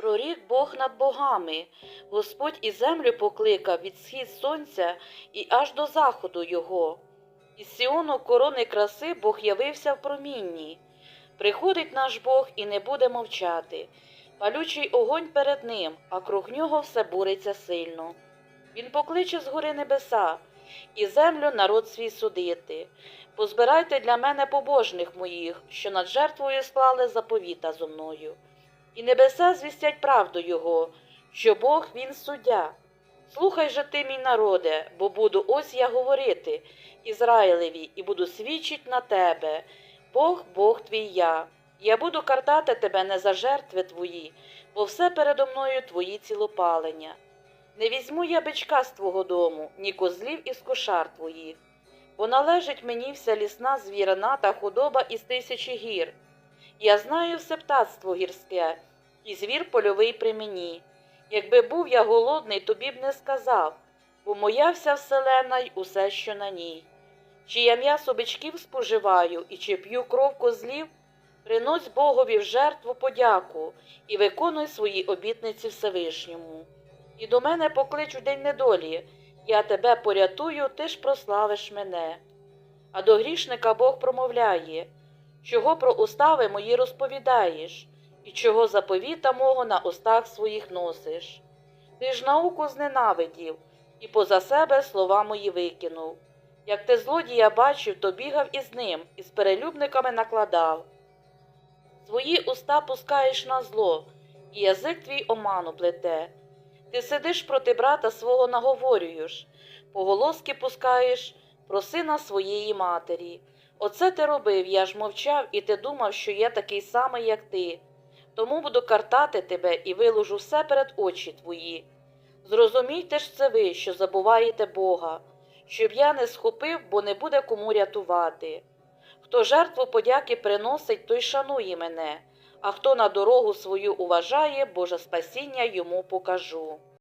Прорік Бог над богами. Господь і землю покликав від схід сонця і аж до заходу його. Із Сіону корони краси Бог явився в промінні. Приходить наш Бог і не буде мовчати. Палючий огонь перед ним, а круг нього все буриться сильно. Він покличе з гори небеса і землю народ свій судити. Позбирайте для мене побожних моїх, що над жертвою склали заповіта зо мною. І небеса звістять правду Його, що Бог він суддя. Слухай же ти, мій народе, бо буду ось я говорити Ізраїлеві, і буду свідчить на тебе. Бог, Бог твій я. Я буду картати тебе не за жертви твої, бо все передо мною твої цілопалення. Не візьму я бичка з твого дому, ні козлів із кошар твоїх, бо належить мені вся лісна звірина та худоба із тисячі гір. Я знаю все птацтво гірське, і звір польовий при мені. Якби був я голодний, тобі б не сказав, бо моя вся вселена й усе, що на ній. Чи я м'ясо бичків споживаю, і чи п'ю кров козлів, принось Богові в жертву подяку і виконуй свої обітниці Всевишньому. І до мене поклич у день недолі, я тебе порятую, ти ж прославиш мене. А до грішника Бог промовляє, чого про устави мої розповідаєш, і чого заповіта мого на устах своїх носиш. Ти ж науку зненавидів, і поза себе слова мої викинув. Як ти злодія бачив, то бігав із ним, і з перелюбниками накладав. Свої уста пускаєш на зло, і язик твій оману плете. Ти сидиш проти брата свого наговорюєш, поголоски пускаєш про сина своєї матері. Оце ти робив, я ж мовчав, і ти думав, що я такий самий, як ти. Тому буду картати тебе і виложу все перед очі твої. Зрозумійте ж це ви, що забуваєте Бога, щоб я не схопив, бо не буде кому рятувати. Хто жертву подяки приносить, той шанує мене, а хто на дорогу свою уважає, Боже спасіння йому покажу.